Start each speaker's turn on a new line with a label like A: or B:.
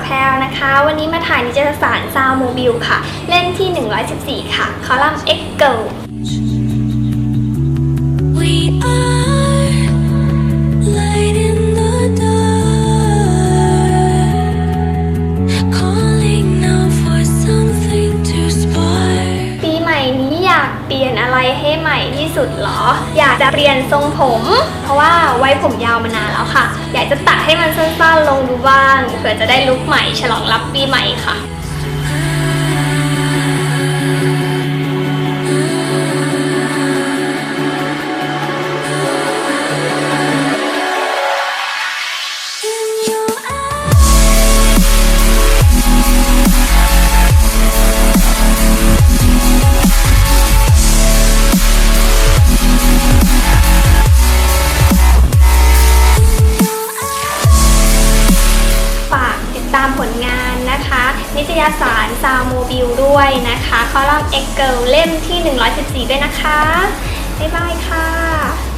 A: นิตยสารซาวโมบิลค่ะ เล่มที่ 114 ค่ะ คอลัมน์ X Girl
B: We are light in the dark, calling out for something to spark.
A: ปีใหม่นี้อยากเปลี่ยนอะไรให้ใหม่ที่สุดเหรอ อยากจะเปลี่ยนทรงผม เพราะว่าไว้ผมยาวมานานแล้วค่ะ อยากจะตัดให้มันสั้นๆลงดูบ้างเผื่อจะได้ลุคใหม่ฉลองรับปีใหม่ค่ะ นิตยสารซาวโมบิลด้วยนะคะคอลัมน์เอ็กเกิลเล่มที่ 114 ด้วยนะคะ บ๊ายบายค่ะ